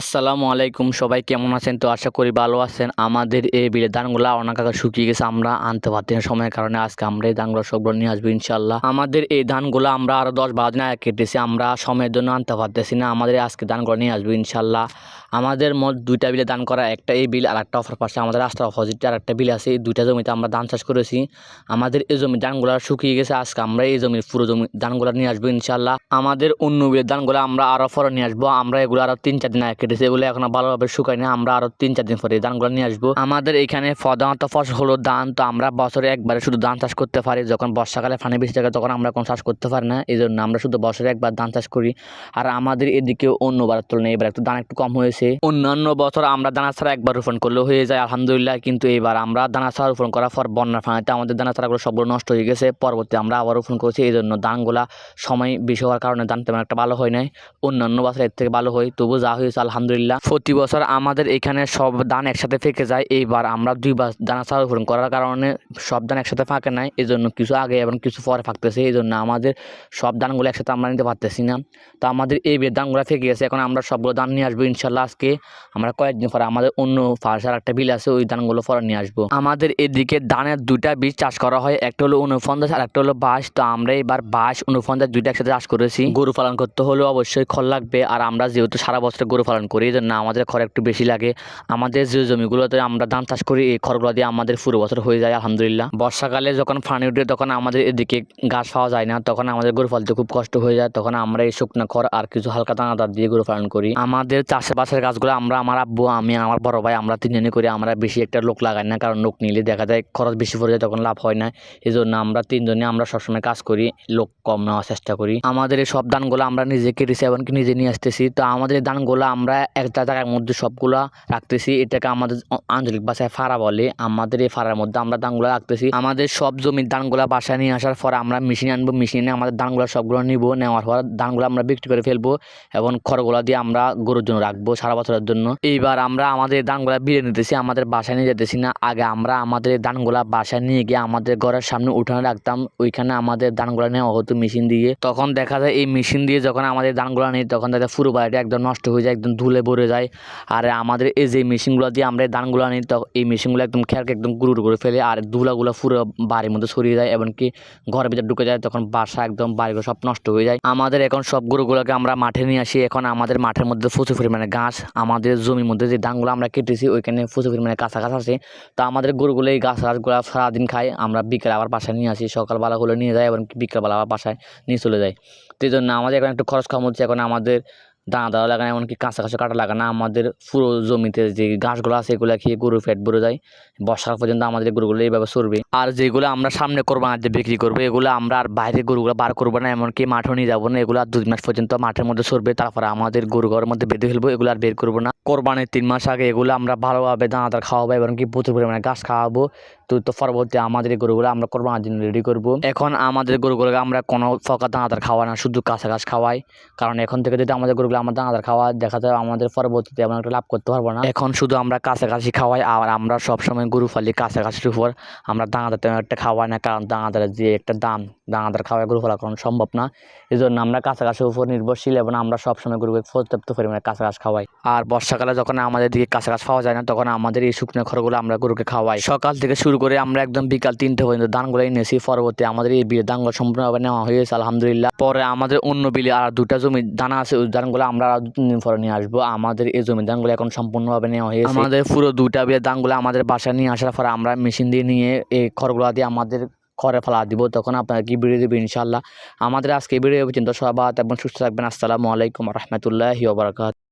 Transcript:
আসসালামু আলাইকুম, সবাই কেমন আছেন? তো আশা করি ভালো আছেন। আমাদের এই বিলের ধানগুলো অনেক আগে শুকিয়ে গেছে, আমরা আনতে পারছি না। সময়ের কারণে আজকে আমরা এই ধানগুলো সব নিয়ে আসব ইনশাল্লাহ আমাদের এই ধানগুলো আমরা আরও দশ বারো দিন আগে কেটেছি, আমরা সময়ের জন্য আনতে পারতেছি না। আমাদের আজকে ধানগুলো নিয়ে আসব ইনশাল্লাহ আমাদের মোট দুইটা বিলে দান করা, একটা এই বিল আর একটা অফার পাশে। আমাদের রাস্তার অপোজিটে আর একটা বিল আছে, এই দুইটা জমিতে আমরা ধান চাষ করেছি। আমাদের এই জমি ধানগুলো শুকিয়ে গেছে, আজকে আমরা এই জমির পুরো জমি ধানগুলো নিয়ে আসব ইনশাল্লাহ আমাদের অন্য বিলের ধানগুলো আমরা আরও পরে নিয়ে আসব। আমরা এগুলো আরও তিন চার দিন আগে কেটেছি, এগুলো এখন ভালোভাবে শুকাই না আমরা আরও তিন চার দিন পরে ধানগুলো নিয়ে আসব। আমাদের এখানে প্রধানত ফসল হলো ধান, তো আমরা বছরে একবারে শুধু ধান চাষ করতে পারি। যখন বর্ষাকালে পানি বেশি থাকে, তখন আমরা কোনো চাষ করতে পারি না। এই জন্য আমরা শুধু বছরে একবার ধান চাষ করি। আর আমাদের এদিকে অন্যবারের তুলনায় এবার একটু ধান একটু কম হয়েছে। অন্যান্য বছর আমরা দানা ছাড়া একবার রোপণ করলে হয়ে যায়, আলহামদুলিল্লাহ। কিন্তু এবার আমরা দানা ছাড়া রোপণ করার পর বন্যার পানিতে আমাদের দানা ছাড়াগুলো সবগুলো নষ্ট হয়ে গেছে। পরবর্তী আমরা আবার রোপণ করেছি। এই জন্য ধানগুলা সময় বেশি হওয়ার কারণে ধান তেমন একটা ভালো হয় নাই। অন্যান্য বছর এর থেকে ভালো হয় তবু যা হয়েছে আলহামদুলিল্লাহ। প্রতি বছর আমাদের এখানে সব ধান একসাথে ফেঁকে যায়। এইবার আমরা দুইবার দানা ছাড়া রোপণ করার কারণে সব ধান একসাথে ফাঁকে নাই। এই জন্য কিছু আগে এবং কিছু পরে ফাঁকতেছে। এই জন্য আমাদের সব ধানগুলো একসাথে আমরা নিতে পারতেছি না। তো আমাদের এই ধানগুলো ফেঁকে গেছে। এখন আমরা সবগুলো ধান নিয়ে আসব ইনশাল্লাহ। আজকে আমরা কয়েকদিন পরে আমাদের অন্য ফার্সার একটা বিল আছে, ওই ধানগুলো পরে নিয়ে আসব। আমাদের এদিকে ধানের দুইটা বীজ চাষ করা হয়, একটা হলো উনপঞ্চাশ আর একটা হলো বাঁশ তো আমরা এবার বাঁশ উনপঞ্চাশ দুইটা একসাথে চাষ করেছি। গরু পালন করতে হলে অবশ্যই খড় লাগবে আর আমরা যেহেতু সারা বছর গরু পালন করি এই জন্য আমাদের খড় একটু বেশি লাগে। আমাদের যে জমিগুলোতে আমরা ধান চাষ করি, এই খড়গুলো দিয়ে আমাদের পুরো বছর হয়ে যায়, আলহামদুলিল্লাহ। বর্ষাকালে যখন ফানি উঠে, তখন আমাদের এদিকে ঘাস পাওয়া যায় না, তখন আমাদের গরু পালতে খুব কষ্ট হয়ে যায়, তখন আমরা এই শুকনো খড় আর কিছু হালকা দানাদার দিয়ে গরু পালন করি। আমাদের চাষবাসের গাছগুলো আমরা, আমার আব্বু, আমি, আমার বড় ভাই, আমরা তিনজনে করে, আমরা বেশি একটা লোক লাগাই না, কারণ লোক নিলে দেখা যায় খরচ বেশি পড়ে যায়, তখন লাভ হয় না। এই জন্য আমরা তিনজনে আমরা সবসময় কাজ করি, লোক কম নেওয়ার চেষ্টা করি। আমাদের এই সব ধানগুলো আমরা নিজে কেটেছি এমনকি নিজে নিয়ে আসতেছি। তো আমাদের এই ধানগুলো আমরা একটা জায়গার মধ্যে সবগুলা রাখতেছি, এটাকে আমাদের আঞ্চলিক ভাষায় ফাড়া বলে। আমাদের এই ফাড়ার মধ্যে আমরা ধানগুলো রাখতেছি। আমাদের সব জমির ধানগুলো বাসায় নিয়ে আসার পর আমরা মেশিনে আনব, মেশিনে আমাদের ধানগুলো সবগুলো নিব, নেওয়ার পর ধানগুলো আমরা বিক্রি করে ফেলব এবং খড়গুলো দিয়ে আমরা গরুর জন্য রাখব। সারা বছরের জন্য। এইবার আমরা আমাদের ধানগুলা বিড়ে নিতেছি, আমাদের বাসায় নিয়ে যেতেছি না। আগে আমরা আমাদের ধানগুলা বাসায় নিয়ে গিয়ে আমাদের ঘরের সামনে উঠানে রাখতাম, ওইখানে আমাদের ধানগুলা নেওয়া হতো মেশিন দিয়ে। তখন দেখা যায় এই মেশিন দিয়ে যখন আমাদের ধানগুলা নিই, তখন দেখা পুরো বাড়িটা একদম নষ্ট হয়ে যায়, একদম ধুলে ভরে যায়। আর আমাদের এই যে মেশিনগুলো দিয়ে আমরা ধানগুলো নিই তখন এই মেশিনগুলো একদম খেয়ারকে একদম গুরুর করে ফেলে, আর ধুলাগুলো পুরো বাড়ির মধ্যে ছড়িয়ে যায়, এমনকি ঘরের ভিতরে ঢুকে যায়, তখন বাসা একদম বাড়িগুলো সব নষ্ট হয়ে যায়। আমাদের এখন সব গরুগুলোকে আমরা মাঠে নিয়ে আসি, এখন আমাদের মাঠের মধ্যে প্রচুর পরিমাণে ঘাস আমাদের জমির মধ্যে যে ধানগুলো আমরা কেটেছি, ওইখানে প্রচুর পরিমাণে কাঁচা গাছ আছে। তো আমাদের গরুগুলো এই গাছ গাছগুলো সারাদিন খায়, আমরা বিকেলে আবার বাসায় নিয়ে আসি, সকালবেলা হলে নিয়ে যায় এবং বিকেলবেলা আবার বাসায় নিয়ে চলে যায়। তো এই জন্য আমাদের এখন একটু খরচ কম হচ্ছে, এখন আমাদের দানা দেওয়া লাগানো এমনকি কাঁচা কাঁচা কাটা লাগানো আমাদের পুরো জমিতে যে ঘাসগুলো আছে, এগুলো খেয়ে গরু ফ্যাট ভরে যায়। বর্ষার পর্যন্ত আমাদের গরুগুলো এইভাবে চরবে। আর যেগুলো আমরা সামনে করব কোরবানিতে বিক্রি করব, এগুলো আমরা আর বাইরে গরুগুলো বার করব না, এমনকি মাঠেও নিয়ে যাব না। এগুলো আর দুই মাস পর্যন্ত মাঠের মধ্যে চরবে, তারপরে আমাদের গরু ঘরের মধ্যে বেঁধে ফেলব, এগুলো আর বের করব না। কোরবানির তিন মাস আগে এগুলো আমরা ভালোভাবে দানাদার খাওয়াবো, এমনকি প্রচুর পরিমাণে ঘাস খাওয়াবো। তো তো পরবর্তী আমাদের এই গরুগুলো আমরা কোরবানির জন্য রেডি করব। এখন আমাদের গরুগুলোকে আমরা কোনো ফকা দানাদার খাওয়াই না, শুধু কাঁচা ঘাস খাওয়াই। কারণ এখন থেকে যদি আমাদের গরুগুলো আমরা দানাদার খাওয়া দেখা যায় আমাদের পরবর্তীতে এমন একটা লাভ করতে পারব না। এখন শুধু আমরা কাছাকাছি খাওয়াই আর আমরা সবসময় গরু ফালি কাছাকাছির উপর আমরা দানাদার তেমন একটা খাওয়াই না, কারণ দানাদারের যে একটা দাম, দানাদার খাওয়াই গরু ফলা করানো সম্ভব না। এই জন্য আমরা কাছাকাছির উপর নির্ভরশীল এবং আমরা সবসময় গরুকে পর্যাপ্ত পরিমাণে ঘাস খাওয়াই। আর বর্ষাকালে যখন আমাদের দিকে কাঁচা খাওয়া যায় না, তখন আমাদের এই শুকনো খড়গুলো আমরা গরুকে খাওয়াই। সকাল থেকে শুরু করে আমরা একদম বিকাল তিনটে পর্যন্ত ধানগুলো এনেছি। পরবর্তী আমাদের এই বিয়ের ধানগুলো সম্পূর্ণভাবে নেওয়া হয়েছে আলহামদুলিল্লাহ। পরে আমাদের অন্য বিলে আর দুটা জমি দানা আছে, ওই ধানগুলো আমরা পরে নিয়ে আসব। আমাদের এই জমি ধানগুলো এখন সম্পূর্ণভাবে নেওয়া হয়েছে। আমাদের পুরো দুইটা বিয়ে ধানগুলো আমাদের বাসায় নিয়ে আসার পরে আমরা মেশিন দিয়ে নিয়ে এই খড়গুলো দিয়ে আমাদের খড়ে ফেলা দিব। তখন আপনারা কি ভিডিও দেবেন ইনশাল্লাহ আমাদের আজকে ভিডিও পর্যন্ত সবাই এবং সুস্থ থাকবেন। আসসালামু আলাইকুম রহমতুল্লাহি ওবরাকাত